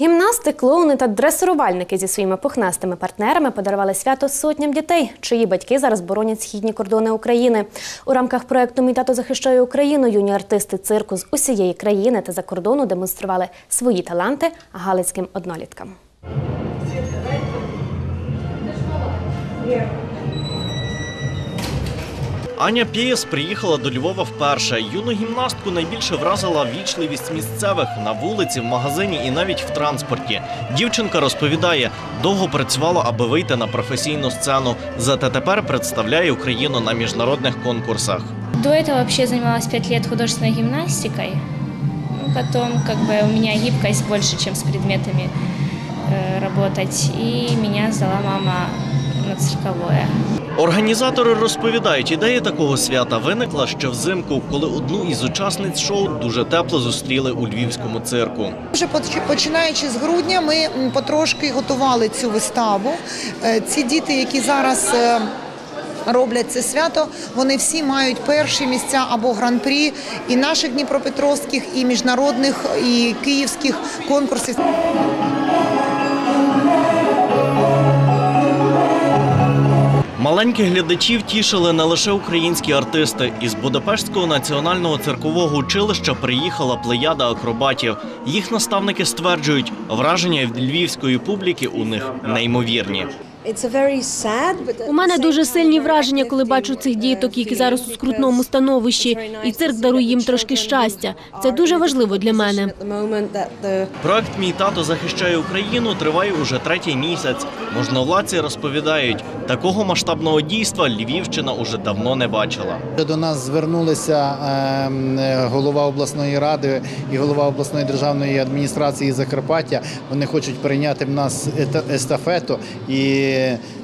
Гімнасти, клоуни та дресирувальники зі своїми пухнастими партнерами подарували свято сотням дітей, чиї батьки зараз боронять східні кордони України. У рамках проекту Мій тато захищає Україну юні артисти цирку з усієї країни та за кордону демонстрували свої таланти галицьким одноліткам. Аня Пєєс приїхала до Львова вперше. Юну гімнастку найбільше вразила вічливість місцевих на вулиці, в магазині і навіть в транспорті. Дівчинка розповідає, довго працювала, аби вийти на професійну сцену. Зате тепер представляє Україну на міжнародних конкурсах. До этого вообще занималась пять лет художественной гимнастикой. Ну, Потом как бы у меня гибкость больше, чем с предметами э, работать. И меня сдала мама на цирковое. Організатори розповідають, ідея такого свята виникла ще взимку, коли одну із учасниць шоу дуже тепло зустріли у львівському цирку. Вже починаючи з грудня, ми потрошки готували цю виставу. Е, Ці діти, які зараз е, роблять це свято, вони всі мають перші місця або гран-прі і наших дніпропетровських, і міжнародних, і київських конкурсів. Маленьких глядачів тішили не лише українські артисти. Із Будапештського національного циркового училища приїхала плеяда акробатів. Їх наставники стверджують, враження від львівської публіки у них неймовірні. У мене дуже сильні враження, коли бачу цих діток, які зараз у скрутному становищі, і цирк дарує їм трошки щастя. Це дуже важливо для мене. Проект Мій тато захищає Україну триває уже третій місяць. Можновладці розповідають, такого масштабного дійства Львівщина уже давно не бачила. До нас звернулися ем, е, голова обласної ради і голова обласної державної адміністрації Закарпаття. Вони хочуть прийняти в нас естафету, і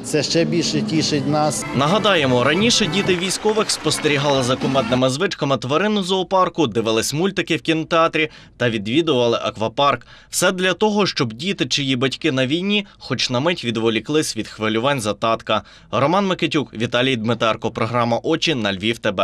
це ще більше тішить нас. Нагадаємо, раніше діти військових спостерігали за командними звичками тварин у зоопарку, дивились мультики в кінотеатрі та відвідували аквапарк. Все для того, щоб діти, чиї батьки на війні, хоч на мить відволіклись від хвилювань за татка. Роман Микитюк, Віталій Дмитерко. Програма Очі на Львів. ТБ.